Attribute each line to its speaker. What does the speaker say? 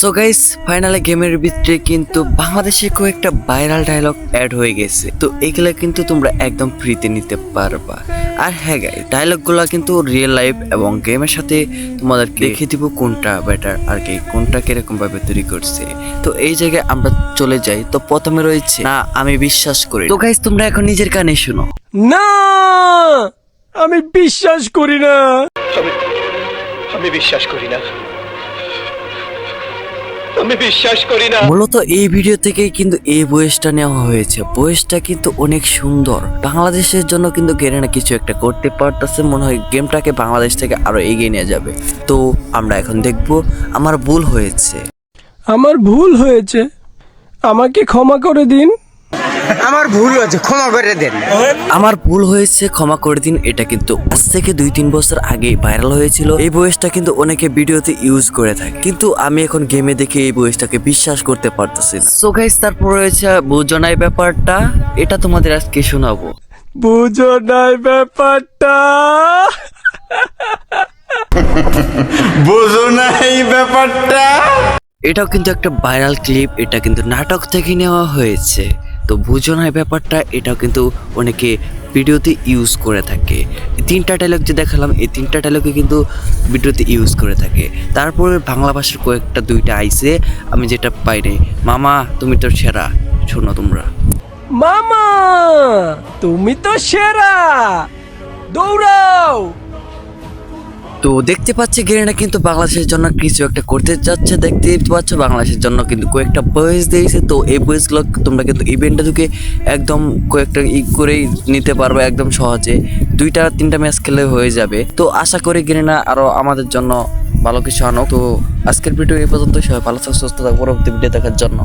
Speaker 1: So guys ফাইনালে গেমের ভিতরে কিন্তু বাংলাদেশে কয়েকটা ভাইরাল ডায়লগ অ্যাড হয়ে গেছে। তো এগুলা কিন্তু তোমরা একদম ফ্রিতে নিতে পারবা। আর হ্যাঁ গাই ডায়লগগুলো কিন্তু রিয়েল লাইফ এবং গেমের সাথে তোমাদের দেখে দিব কোনটা বেটার আর কি কোনটা কীরকম ভাবে তৈরি করছে। তো এই জায়গায় আমরা চলে যাই। তো প্রথমে রয়েছে না আমি বিশ্বাস করি তো গাইস তোমরা এখন নিজের কানে শুনো।
Speaker 2: না! আমি বিশ্বাস করি না!
Speaker 3: আমি আমি বিশ্বাস করি না। আমি বিশ্বাস করি না।
Speaker 1: মূলত এই ভিডিও থেকেই কিন্তু এই বয়সটা নেওয়া হয়েছে। বয়সটা কিন্তু অনেক সুন্দর। বাংলাদেশের জন্য কিন্তু গেরেনা কিছু একটা করতে পারতেছে। মনে হয় গেমটাকে বাংলাদেশ থেকে আরও এগিয়ে নিয়ে যাবে। তো আমরা এখন দেখব আমার ভুল হয়েছে।
Speaker 2: আমার ভুল হয়েছে। আমাকে ক্ষমা করে দিন।
Speaker 4: আমার ভুল হয়েছে ক্ষমা করে দেন।
Speaker 1: আমার ভুল হয়েছে ক্ষমা করে দিন এটা কিন্তু আজ থেকে দুই তিন বছর আগে ভাইরাল হয়েছিল। এই বয়সটা কিন্তু অনেকে ভিডিওতে ইউজ করে থাকে। কিন্তু আমি এখন গেমে দেখে এই বয়সটাকে বিশ্বাস করতে পারতেছি না। সো গাইস তারপর রয়েছে বুঝনাই ব্যাপারটা। এটা তোমাদের আজকে শোনাবো।
Speaker 2: বুঝো নাই ব্যাপারটা।
Speaker 5: বোঝো না এই ব্যাপারটা।
Speaker 1: এটাও কিন্তু একটা ভাইরাল ক্লিপ এটা কিন্তু নাটক থেকে নেওয়া হয়েছে। তো না ব্যাপারটা এটাও কিন্তু অনেকে ভিডিওতে ইউজ করে থাকে। তিনটা ডায়লগ যে দেখালাম, এই তিনটা ডায়লগে কিন্তু ভিডিওতে ইউজ করে থাকে। তারপরে বাংলা ভাষার কয়েকটা, দুইটা আইসে আমি যেটা পাইনি। মামা, তুমি তো সেরা, শোনো তোমরা।
Speaker 2: মামা, তুমি তো সেরা। দৌড়াও।
Speaker 1: তো দেখতে পাচ্ছি গেরিনা কিন্তু বাংলাদেশের জন্য কিছু একটা করতে যাচ্ছে। দেখতে পাচ্ছ বাংলাদেশের জন্য কিন্তু কয়েকটা বয়েস দিয়েছে। তো এই বয়েসগুলো তোমরা কিন্তু ইভেন্টে ঢুকে একদম কয়েকটা ই করেই নিতে পারবে একদম সহজে। দুইটা তিনটা ম্যাচ খেলে হয়ে যাবে। তো আশা করি গেরিনা আরও আমাদের জন্য ভালো কিছু আনো তো আজকের ভিডিও এই পর্যন্ত সবাই ভালো সুস্থ থাকো। পরবর্তী ভিডিও দেখার জন্য।